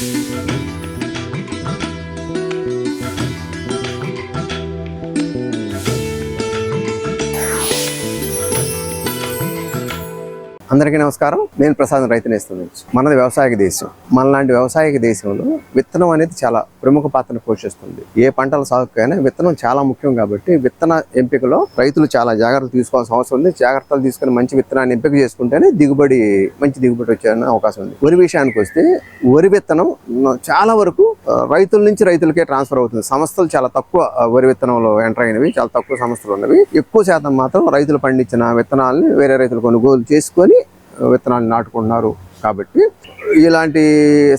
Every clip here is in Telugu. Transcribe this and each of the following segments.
Música అందరికీ నమస్కారం. నేను ప్రసాద్ రైతునేస్తు నుంచి. మనది వ్యవసాయక దేశం. మనలాంటి వ్యవసాయక దేశంలో విత్తనం అనేది చాలా ప్రముఖ పాత్రను పోషిస్తుంది. ఏ పంటల సాగుకైనా విత్తనం చాలా ముఖ్యం కాబట్టి విత్తన ఎంపికలో రైతులు చాలా జాగ్రత్తలు తీసుకోవాల్సిన అవసరం ఉంది. జాగ్రత్తలు తీసుకుని మంచి విత్తనాన్ని ఎంపిక చేసుకుంటేనే దిగుబడి మంచి దిగుబడి వచ్చే అవకాశం ఉంది. వరి విషయానికి వస్తే వరి విత్తనం చాలా వరకు రైతుల నుంచి రైతులకే ట్రాన్స్ఫర్ అవుతుంది. సంస్థలు చాలా తక్కువ వరి విత్తనంలో ఎంటర్ అయినవి చాలా తక్కువ సంస్థలు ఉన్నవి. ఎక్కువ శాతం మాత్రం రైతులు పండించిన విత్తనాలని వేరే రైతులు కొనుగోలు చేసుకొని విత్తనాలు నాటుకుంటున్నారు. కాబట్టి ఇలాంటి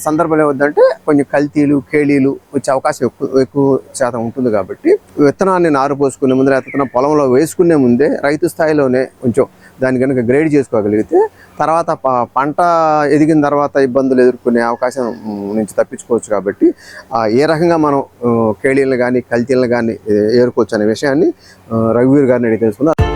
సందర్భాలు ఏమవుతుందంటే కొంచెం కల్తీలు కేళీలు వచ్చే అవకాశం ఎక్కువ ఎక్కువ శాతం ఉంటుంది కాబట్టి విత్తనాన్ని నారు పోసుకునే ముందు విత్తనం పొలంలో వేసుకునే ముందే రైతు స్థాయిలోనే కొంచెం దాన్ని కనుక గ్రేడ్ చేసుకోగలిగితే తర్వాత పంట ఎదిగిన తర్వాత ఇబ్బందులు ఎదుర్కొనే అవకాశం నుంచి తప్పించుకోవచ్చు కాబట్టి ఏ రకంగా మనం కేళీలను కానీ కల్తీలను కానీ ఏరుకోవచ్చు అనే విషయాన్ని రఘువీర్ గారిని అడిగి తెలుసుకున్నారు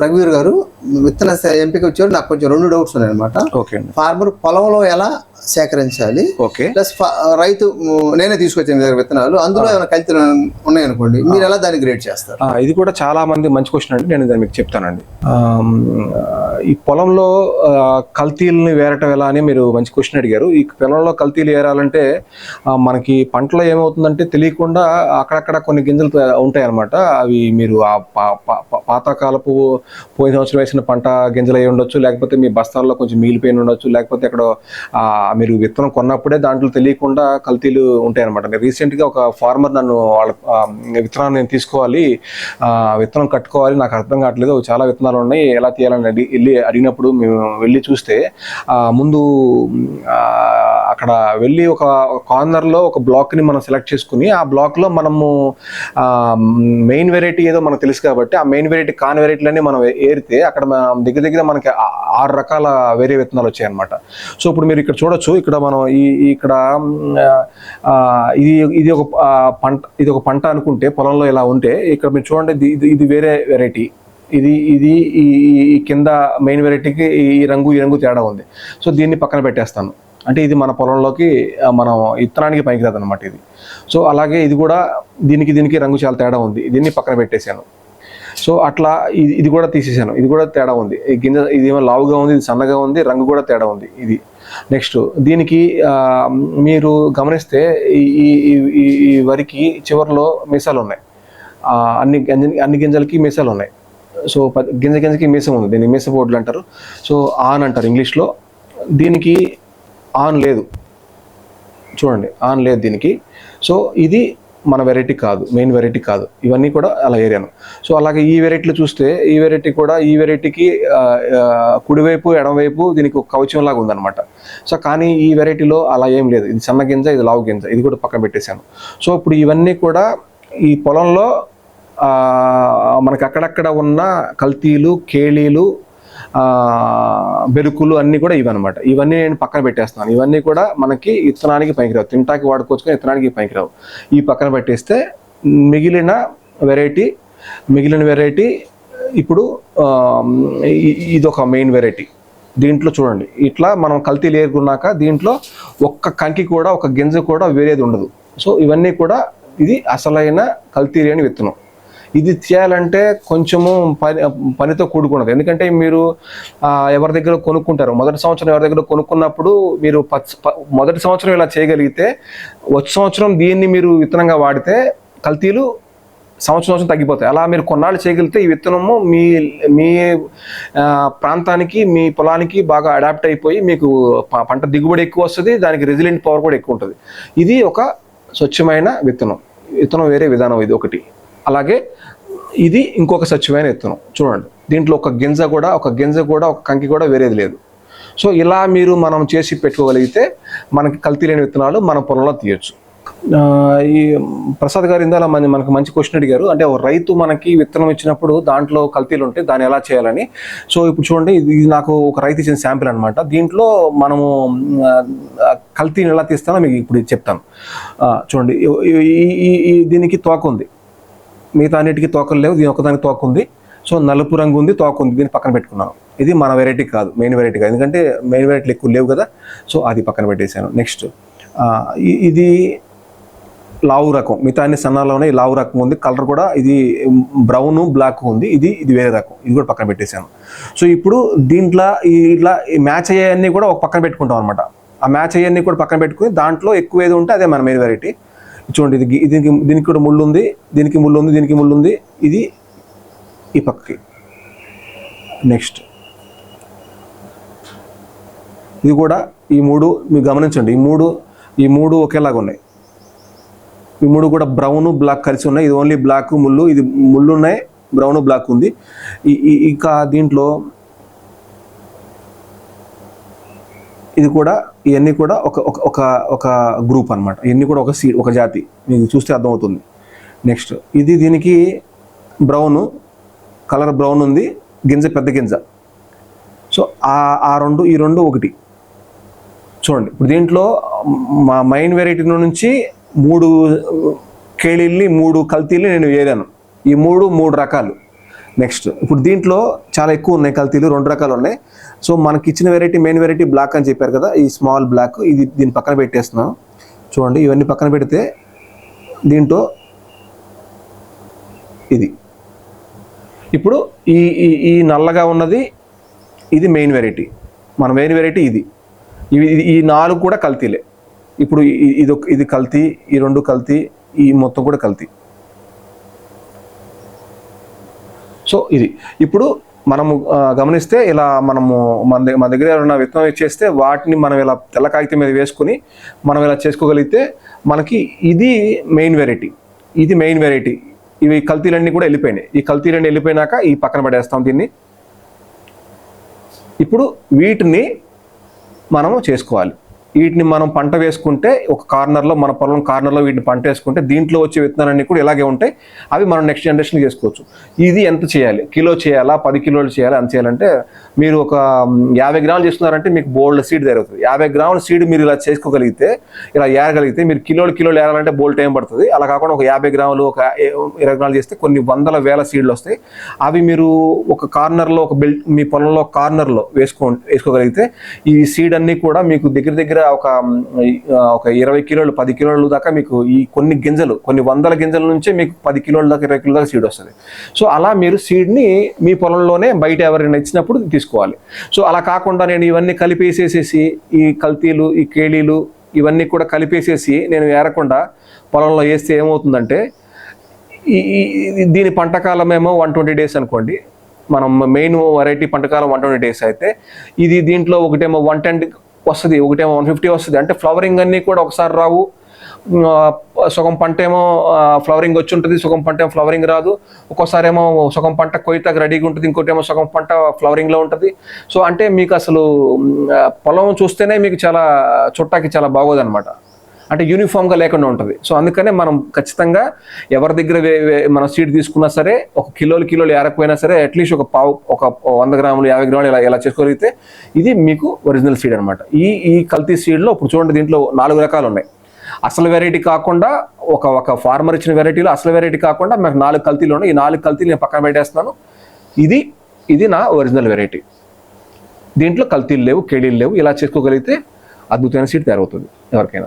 రఘువీర్ గారు విత్తన ఎంపిక వచ్చారు నాకు కొంచెం రెండు డౌట్స్ ఉన్నాయి అనమాట ఓకే అండి. ఫార్మర్ పొలంలో ఎలా సేకరించాలి. ఓకే. ప్లస్ రైతు నేనే తీసుకొచ్చాను దగ్గర విత్తనాలు. అందులో ఏమైనా కల్తీలు ఉన్నాయనుకోండి మీరు ఎలా దాన్ని గ్రేడ్ చేస్తారు? ఇది కూడా చాలా మంది మంచి క్వశ్చన్ అండి. నేను దాన్ని మీకు చెప్తానండి. ఈ పొలంలో కల్తీలని వేరటం ఎలా అని మీరు మంచి క్వశ్చన్ అడిగారు. ఈ పొలంలో కల్తీలు ఏరాలంటే మనకి పంటలో ఏమవుతుందంటే తెలియకుండా అక్కడక్కడ కొన్ని గింజలు ఉంటాయి అనమాట అవి మీరు ఆ పాతకాలపు పోయిన సంవత్సరం వేసిన పంట గింజలు అయి ఉండొచ్చు లేకపోతే మీ బస్తాల్లో కొంచెం మిగిలిపోయి ఉండొచ్చు లేకపోతే అక్కడ మీరు విత్తనం కొన్నప్పుడే దాంట్లో తెలియకుండా కల్తీలు ఉంటాయి అనమాట రీసెంట్గా ఒక ఫార్మర్ నన్ను వాళ్ళ విత్తనాన్ని నేను తీసుకోవాలి విత్తనం కట్టుకోవాలి నాకు అర్థం కావట్లేదు చాలా విత్తనాలు ఉన్నాయి ఎలా తీయాలని అడిగి వెళ్ళి అడిగినప్పుడు మేము వెళ్ళి చూస్తే ముందు అక్కడ వెళ్ళి ఒక కార్నర్లో ఒక బ్లాక్ని మనం సెలెక్ట్ చేసుకుని ఆ బ్లాక్లో మనము మెయిన్ వెరైటీ ఏదో మనకు తెలుసు కాబట్టి ఆ మెయిన్ వెరైటీ కాన్ వెరైటీలన్నీ మనం ఏరితే అక్కడ మనం దగ్గర దగ్గర మనకి ఆరు రకాల వేరే విత్తనాలు వచ్చాయి అనమాట సో ఇప్పుడు మీరు ఇక్కడ చూడొచ్చు ఇక్కడ మనం ఈ ఇక్కడ ఇది ఇది ఒక పంట ఇది ఒక పంట అనుకుంటే పొలంలో ఇలా ఉంటే ఇక్కడ మీరు చూడండి ఇది- ఇది వేరే వెరైటీ. ఇది ఇది ఈ కింద మెయిన్ వెరైటీకి ఈ రంగు ఈ రంగు తేడా ఉంది. సో దీన్ని పక్కన పెట్టేస్తాను. అంటే ఇది మన పొలంలోకి మనం ఇత్తనానికి పనికిరాదు అనమాట ఇది. సో అలాగే ఇది కూడా దీనికి దీనికి రంగు చాలా తేడా ఉంది. దీన్ని పక్కన పెట్టేశాను. సో అట్లా ఇది ఇది కూడా తీసేసాను ఇది కూడా తేడా ఉంది. ఈ గింజ ఇది ఏమో లావుగా ఉంది ఇది సన్నగా ఉంది రంగు కూడా తేడా ఉంది ఇది. నెక్స్ట్ దీనికి మీరు గమనిస్తే ఈ ఈ- ఈ- వరికి చివరిలో మీసాలు ఉన్నాయి. అన్ని గింజ అన్ని గింజలకి మీసాలు ఉన్నాయి. సో ప- గింజ గింజకి మీసం ఉంది. దీన్ని మీస బోర్డులు అంటారు. సో ఆన్ అంటారు ఇంగ్లీష్లో. దీనికి ఆన్ లేదు. చూడండి ఆన్ లేదు దీనికి. సో ఇది మన వెరైటీ కాదు మెయిన్ వెరైటీ కాదు. ఇవన్నీ కూడా అలా ఏరియాను. సో అలాగే ఈ వెరైటీలు చూస్తే ఈ వెరైటీ కూడా ఈ వెరైటీకి కుడివైపు ఎడమవైపు దీనికి ఒక కవచంలాగా ఉందన్నమాట. సో కానీ ఈ వెరైటీలో అలా ఏం లేదు. ఇది సన్న గింజ ఇది లావు గింజ. ఇది కూడా పక్కన పెట్టేశాను. సో ఇప్పుడు ఇవన్నీ కూడా ఈ పొలంలో మనకు మనకి అక్కడక్కడ ఉన్న కల్తీలు కేళీలు బెరుకులు అన్నీ కూడా ఇవన్నమాట. ఇవన్నీ నేను పక్కన పెట్టేస్తాను ఇవన్నీ కూడా మనకి ఇత్తనానికి పనికిరావు. తింటాకి వాడుకోవచ్చు కానీ ఇత్తనానికి పనికిరావు. ఈ పక్కన పెట్టేస్తే మిగిలిన వెరైటీ మిగిలిన వెరైటీ ఇప్పుడు ఇది ఒక మెయిన్ వెరైటీ. దీంట్లో చూడండి. ఇట్లా మనం కల్తీ లేరుకున్నాక దీంట్లో ఒక్క కంకి కూడా ఒక గింజ కూడా వేరేది ఉండదు. సో ఇవన్నీ కూడా ఇది అసలైన కల్తీ లేని విత్తనం. ఇది చేయాలంటే కొంచెము పని పనితో కూడుకున్నది. ఎందుకంటే మీరు ఎవరి దగ్గర కొనుక్కుంటారు మొదటి సంవత్సరం ఎవరి దగ్గర కొనుక్కున్నప్పుడు మీరు ప- మొదటి సంవత్సరం ఇలా చేయగలిగితే వచ్చే సంవత్సరం దీన్ని మీరు విత్తనంగా వాడితే కల్తీలు సంవత్సరం సంవత్సరం తగ్గిపోతాయి. అలా మీరు కొన్నాళ్ళు చేయగలిగితే ఈ విత్తనము మీ మీ ప్రాంతానికి మీ పొలానికి బాగా అడాప్ట్ అయిపోయి మీకు పంట దిగుబడి ఎక్కువ వస్తుంది దానికి రెసిలెంట్ పవర్ కూడా ఎక్కువ ఉంటుంది. ఇది ఒక స్వచ్ఛమైన విత్తనం. విత్తనం వేరే విధానం ఇది ఒకటి. అలాగే ఇది ఇంకొక స్వచ్ఛమైన విత్తనం చూడండి. దీంట్లో ఒక గింజ కూడా ఒక గింజ కూడా ఒక కంకి కూడా వేరేది లేదు. సో ఇలా మీరు మనం చేసి పెట్టుకోగలిగితే మనకి కల్తీ లేని విత్తనాలు మన పొలంలో తీయచ్చు. ఈ ప్రసాద్ గారు ఇందాల మన మనకు మంచి క్వశ్చన్ అడిగారు. అంటే ఒక రైతు మనకి విత్తనం ఇచ్చినప్పుడు దాంట్లో కల్తీలు ఉంటే దాన్ని ఎలా చేయాలని. సో ఇప్పుడు చూడండి ఇది నాకు ఒక రైతు ఇచ్చిన శాంపిల్ అనమాట దీంట్లో మనము కల్తీని ఎలా తీస్తానో మీకు ఇప్పుడు చెప్తాను. చూడండి. ఈ దీనికి తోక ఉంది. మిగతా అన్నిటికీ తోకలు లేవు దీని ఒకదానికి తోక ఉంది. సో నలుపు రంగు ఉంది తోక ఉంది దీన్ని పక్కన పెట్టుకున్నాను. ఇది మన వెరైటీ కాదు మెయిన్ వెరైటీ కాదు. ఎందుకంటే మెయిన్ వెరైటీలు ఎక్కువ లేవు కదా సో అది పక్కన పెట్టేశాను. నెక్స్ట్ ఇది లావు రకం. మిగతా అన్ని సన్నాల్లో ఉన్నాయి లావు రకం ఉంది. కలర్ కూడా ఇది బ్రౌన్ బ్లాక్ ఉంది. ఇది ఇది వేరే రకం. ఇది కూడా పక్కన పెట్టేశాను. సో ఇప్పుడు దీంట్లో ఇట్లా ఈ మ్యాచ్ అయ్యేవన్నీ కూడా ఒక పక్కన పెట్టుకుంటాం అనమాట ఆ మ్యాచ్ అయ్యేవన్నీ కూడా పక్కన పెట్టుకుని దాంట్లో ఎక్కువ ఏది ఉంటే అదే మన మెయిన్ వెరైటీ చూడండి ఇది దీనికి దీనికి కూడా ముళ్ళు ఉంది దీనికి ముళ్ళు ఉంది దీనికి ముళ్ళు ఉంది ఇది ఈ పక్కకి. నెక్స్ట్ ఇది కూడా ఈ మూడు మీరు గమనించండి ఈ మూడు ఈ మూడు ఒకేలాగా ఉన్నాయి. ఈ మూడు కూడా బ్రౌన్ బ్లాక్ కలిసి ఉన్నాయి. ఇది ఓన్లీ బ్లాక్ ముళ్ళు ఇది ముళ్ళు ఉన్నాయి బ్రౌన్ బ్లాక్ ఉంది ఈ- ఇంకా దీంట్లో ఇది కూడా ఇవన్నీ కూడా ఒక ఒక ఒక ఒక గ్రూప్ అనమాట ఇవన్నీ కూడా ఒక సీ ఒక జాతి. మీకు చూస్తే అర్థమవుతుంది. నెక్స్ట్ ఇది దీనికి బ్రౌన్ కలర్ బ్రౌన్ ఉంది గింజ పెద్ద గింజ. సో ఆ ఆ రెండు ఈ రెండు ఒకటి. చూడండి ఇప్పుడు దీంట్లో మా మైన్ వెరైటీ నుంచి మూడు కేళీల్ని మూడు కల్తీల్ని నేను వేరాను ఈ మూడు మూడు రకాలు. నెక్స్ట్. ఇప్పుడు దీంట్లో చాలా ఎక్కువ ఉన్నాయి కల్తీలు రెండు రకాలు ఉన్నాయి. సో మనకి ఇచ్చిన వెరైటీ మెయిన్ వెరైటీ బ్లాక్ అని చెప్పారు కదా ఈ స్మాల్ బ్లాక్ ఇది దీన్ని పక్కన పెట్టేస్తున్నాం. చూడండి ఇవన్నీ పక్కన పెడితే దీంట్లో ఇది. ఇప్పుడు ఈ ఈ ఈ నల్లగా ఉన్నది ఇది మెయిన్ వెరైటీ మన మెయిన్ వెరైటీ ఇది. ఇవి ఈ నాలుగు కూడా కల్తీలే. ఇప్పుడు ఇది ఒక- ఇది కల్తీ ఈ రెండు కల్తీ ఈ మొత్తం కూడా కల్తీ. సో ఇది. ఇప్పుడు మనము గమనిస్తే ఇలా మనము మన దగ్గర మన దగ్గర ఏమైనా విత్తనం ఇచ్చేస్తే వాటిని మనం ఇలా తెల్ల కాగితం మీద వేసుకుని మనం ఇలా చేసుకోగలిగితే మనకి ఇది మెయిన్ వెరైటీ. ఇది మెయిన్ వెరైటీ. ఇవి కల్తీలన్నీ కూడా వెళ్ళిపోయినాయి. ఈ కల్తీలన్నీ వెళ్ళిపోయినాక ఈ పక్కన పడేస్తాం దీన్ని. ఇప్పుడు వీటిని మనము చేసుకోవాలి. వీటిని మనం పంట వేసుకుంటే ఒక కార్నర్లో మన పొలం కార్నర్లో వీటిని పంట వేసుకుంటే దీంట్లో వచ్చే విత్తనాలన్నీ కూడా ఇలాగే ఉంటాయి. అవి మనం నెక్స్ట్ జనరేషన్ చేసుకోవచ్చు. ఇది ఎంత చేయాలి? కిలో చేయాలా? పది కిలోలు చేయాలా? ఎంత చేయాలంటే మీరు ఒక యాభై గ్రాములు చేస్తున్నారంటే మీకు బోల్డ్ సీడ్ జరుగుతుంది యాభై గ్రాముల సీడ్ మీరు ఇలా చేసుకోగలిగితే ఇలా ఏరగలిగితే మీరు కిలోలు కిలోలు ఏరాలంటే బోల్డ్ టైం పడుతుంది. అలా కాకుండా ఒక యాభై గ్రాములు ఒక ఇరవై గ్రాములు చేస్తే కొన్ని వందల వేల సీడ్లు వస్తాయి. అవి మీరు ఒక కార్నర్లో ఒక బెల్ట్ మీ పొలంలో కార్నర్లో వేసుకో వేసుకోగలిగితే ఈ సీడ్ అన్నీ కూడా మీకు దగ్గర దగ్గర ఒక ఒక ఇరవై కిలోలు పది కిలోలు దాకా మీకు ఈ కొన్ని గింజలు కొన్ని వందల గింజల నుంచే మీకు పది కిలోల దాకా ఇరవై కిలోల దాకా సీడ్ వస్తుంది. సో అలా మీరు సీడ్ని మీ పొలంలోనే బయట ఎవరైనా ఇచ్చినప్పుడు తీసుకోవాలి. సో అలా కాకుండా నేను ఇవన్నీ కలిపేసేసేసి ఈ కల్తీలు ఈ కేళీలు ఇవన్నీ కూడా కలిపేసేసి నేను ఏరకుండా పొలంలో వేస్తే ఏమవుతుందంటే ఈ- దీని పంటకాలం ఏమో వన్ ట్వంటీ డేస్ అనుకోండి. మనం మెయిన్ వెరైటీ పంటకాలం వన్ ట్వంటీ డేస్ అయితే ఇది దీంట్లో ఒకటేమో వన్ టెన్ వస్తుంది ఒకటేమో వన్ ఫిఫ్టీ వస్తుంది. అంటే ఫ్లవరింగ్ అన్నీ కూడా ఒకసారి రావు. ఆ, సగం పంట ఏమో ఫ్లవరింగ్ వచ్చి ఉంటుంది సగం పంట ఏమో ఫ్లవరింగ్ రాదు. ఒక్కోసారి ఏమో సగం పంట కొయ్యతకు రెడీగా ఉంటుంది ఇంకోటి ఏమో సగం పంట ఫ్లవరింగ్లో ఉంటుంది. సో అంటే మీకు అసలు పొలం చూస్తేనే మీకు చాలా చుట్టాకి చాలా బాగోదన్నమాట. అంటే యూనిఫామ్గా లేకుండా ఉంటుంది. సో అందుకనే మనం ఖచ్చితంగా ఎవరి దగ్గర వే- వే- మనం సీడ్ తీసుకున్నా సరే ఒక కిలోలు కిలోలు ఏరకపోయినా సరే అట్లీస్ట్ ఒక పావు ఒక వంద గ్రాములు యాభై గ్రాములు ఇలా ఇలా చేసుకోగలిగితే ఇది మీకు ఒరిజినల్ సీడ్ అనమాట ఈ ఈ కల్తీ సీడ్లో ఇప్పుడు చూడండి దీంట్లో నాలుగు రకాలు ఉన్నాయి. అసలు వెరైటీ కాకుండా ఒక ఒక ఫార్మర్ ఇచ్చిన వెరైటీలో అసలు వెరైటీ కాకుండా మాకు నాలుగు కల్తీలు ఉన్నాయి. ఈ నాలుగు కల్తీలు నేను పక్కన పెట్టేస్తున్నాను ఇది ఇది నా ఒరిజినల్ వెరైటీ దీంట్లో కల్తీలు లేవు కేడీలు లేవు. ఇలా చేసుకోగలిగితే అద్భుతమైన సీట్ తయారవుతుంది ఎవరికైనా.